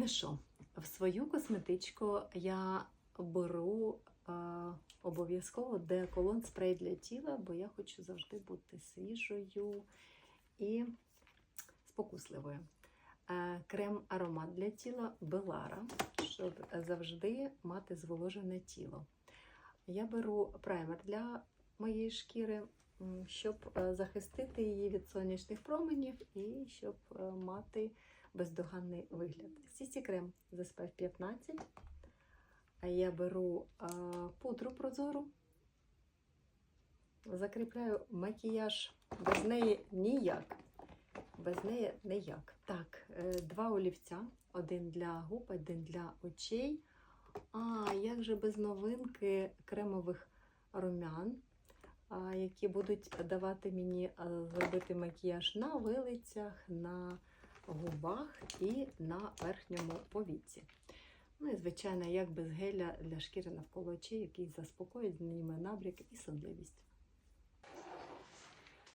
Ну що, в свою косметичку я беру е, обов'язково деоколон спрей для тіла, бо я хочу завжди бути свіжою і спокусливою. Е, крем аромат для тіла Белара, щоб завжди мати зволожене тіло. Я беру праймер для моєї шкіри, щоб е, захистити її від сонячних променів і щоб е, мати бездоганний вигляд. Сісі крем з SPF 15. Я беру пудру прозору, закріпляю макіяж без неї ніяк. Без неї ніяк. Так, е, два олівця, один для губ, один для очей. А як же без новинки кремових румян, які будуть давати мені зробити макіяж на вилицях, на губах і на верхньому повіці. Ну і, звичайно, як без геля для шкіри навколо очей, який заспокоїть, зніме набряк і сонливість.